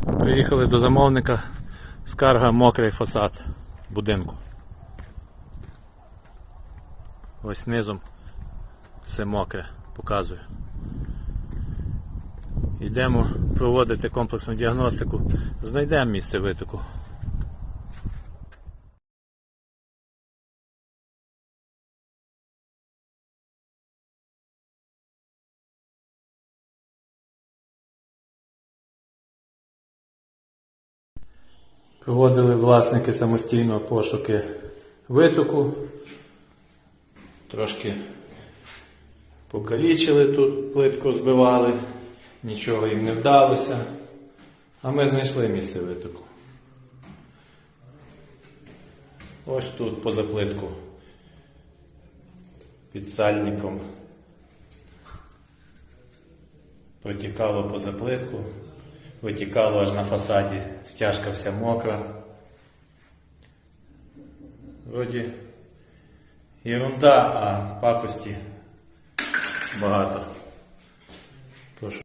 Приїхали до замовника. Скарга мокрий фасад будинку. Ось низом все мокре, показую. Йдемо проводити комплексну діагностику. Знайдемо місце витоку. Проводили власники самостійно пошуки витоку. Трошки покалічили тут, плитку збивали, нічого їм не вдалося. А ми знайшли місце витоку. Ось тут поза плитку. Під сальником. Протікало поза плитку, витікало аж на фасаді, стяжка вся мокра. Вроді ерунда, а пакості багато. Прошу.